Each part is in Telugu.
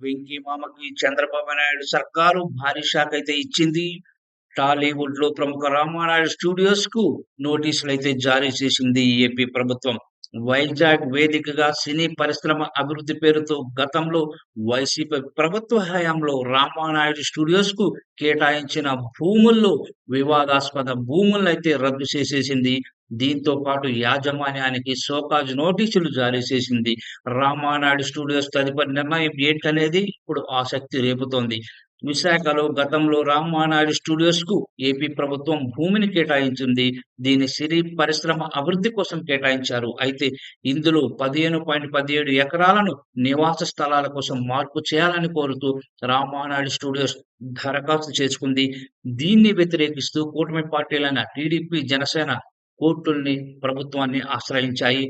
వెంకీ మామకి చంద్రబాబు నాయుడు సర్కారు భారీ షాక్ అయితే ఇచ్చింది. టాలీవుడ్లో ప్రముఖ రామానాయుడు స్టూడియోస్కు నోటీసులు అయితే జారీ చేసింది ఏపీ ప్రభుత్వం. వైజాగ్ వేదికగా సినీ పరిశ్రమ అభివృద్ధి పేరుతో గతంలో వైసీపీ ప్రభుత్వ హయాంలో రామానాయుడు స్టూడియోస్కు కేటాయించిన భూముల్లో వివాదాస్పద భూములను అయితే రద్దు చేసేసింది దీంతో పాటు యాజమాన్యానికి సోకాజ్ నోటీసులు జారీ చేసింది. రామానాయుడు స్టూడియోస్ తదుపరి నిర్ణయం ఏంటనేది ఇప్పుడు ఆసక్తి రేపుతోంది. విశాఖలో గతంలో రామానాయుడు స్టూడియోస్కు ఏపీ ప్రభుత్వం భూమిని కేటాయించింది. దీని సిరి పరిశ్రమ అభివృద్ధి కోసం కేటాయించారు. అయితే ఇందులో పదిహేను పాయింట్ పదిహేడు ఎకరాలను నివాస స్థలాల కోసం మార్పు చేయాలని కోరుతూ రామానాయుడు స్టూడియోస్ దరఖాస్తు చేసుకుంది. దీన్ని వ్యతిరేకిస్తూ కూటమి పార్టీలైన టీడీపీ జనసేన కోర్టుల్ని ప్రభుత్వాన్ని ఆశ్రయించాయి.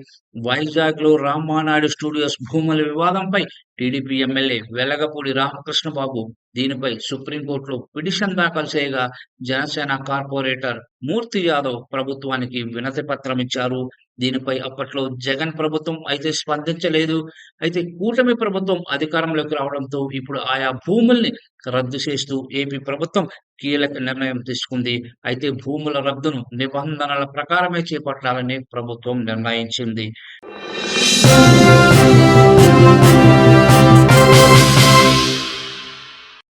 వైజాగ్లో రామానాయుడు స్టూడియోస్ భూముల వివాదంపై టీడీపీ ఎమ్మెల్యే వెలగపూడి రామకృష్ణ బాబు దీనిపై సుప్రీంకోర్టులో పిటిషన్ దాఖలు చేయగా జనసేన కార్పొరేటర్ మూర్తి యాదవ్ ప్రభుత్వానికి వినతి పత్రం ఇచ్చారు దీనిపై అప్పట్లో జగన్ ప్రభుత్వం అయితే స్పందించలేదు. అయితే కూటమి ప్రభుత్వం అధికారంలోకి రావడంతో ఇప్పుడు ఆయా భూముల్ని రద్దు చేస్తూ ఏపీ ప్రభుత్వం కీలక నిర్ణయం తీసుకుంది. అయితే భూముల రద్దును నిబంధనల ప్రకారమే చేపట్టాలని ప్రభుత్వం నిర్ణయించింది.